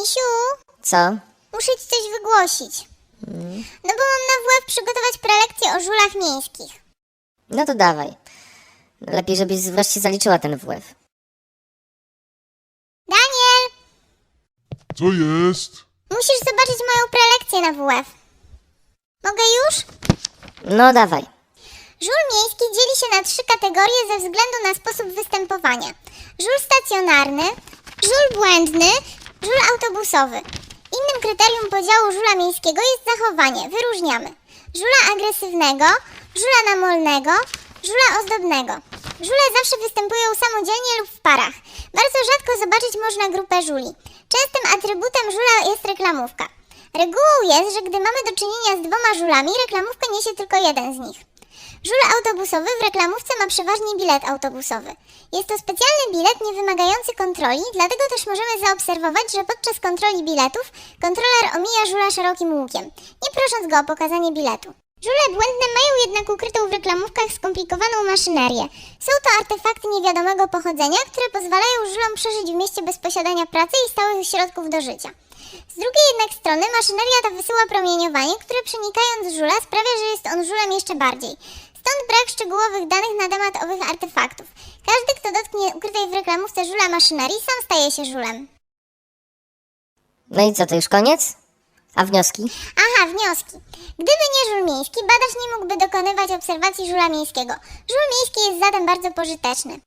Misiu, Co? muszę ci coś wygłosić. No bo mam na WF przygotować prelekcję o żulach miejskich. No to dawaj. Lepiej, żebyś wreszcie zaliczyła ten WF. Daniel, Co jest? musisz zobaczyć moją prelekcję na WF. Mogę już? No dawaj. Żul miejski dzieli się na trzy kategorie ze względu na sposób występowania. Żul stacjonarny, żul błędny, żul autobusowy. Innym kryterium podziału żula miejskiego jest zachowanie. Wyróżniamy żula agresywnego, żula namolnego, żula ozdobnego. Żule zawsze występują samodzielnie lub w parach. Bardzo rzadko zobaczyć można grupę żuli. Częstym atrybutem żula jest reklamówka. Regułą jest, że gdy mamy do czynienia z dwoma żulami, reklamówkę niesie tylko jeden z nich. Żul autobusowy w reklamówce ma przeważnie bilet autobusowy. Jest to specjalny bilet nie wymagający kontroli, dlatego też możemy zaobserwować, że podczas kontroli biletów kontroler omija żula szerokim łukiem, nie prosząc go o pokazanie biletu. Żule błędne mają jednak ukrytą w reklamówkach skomplikowaną maszynerię. Są to artefakty niewiadomego pochodzenia, które pozwalają żulom przeżyć w mieście bez posiadania pracy i stałych środków do życia. Z drugiej jednak strony maszyneria ta wysyła promieniowanie, które przenikając żula sprawia, że jest on żulem jeszcze bardziej. Stąd brak szczegółowych danych na temat owych artefaktów. Każdy, kto dotknie ukrytej w reklamówce żula maszynerii, sam staje się żulem. No i co, to już koniec? A wnioski? Aha, wnioski. Gdyby nie żul miejski, badacz nie mógłby dokonywać obserwacji żula miejskiego. Żul miejski jest zatem bardzo pożyteczny.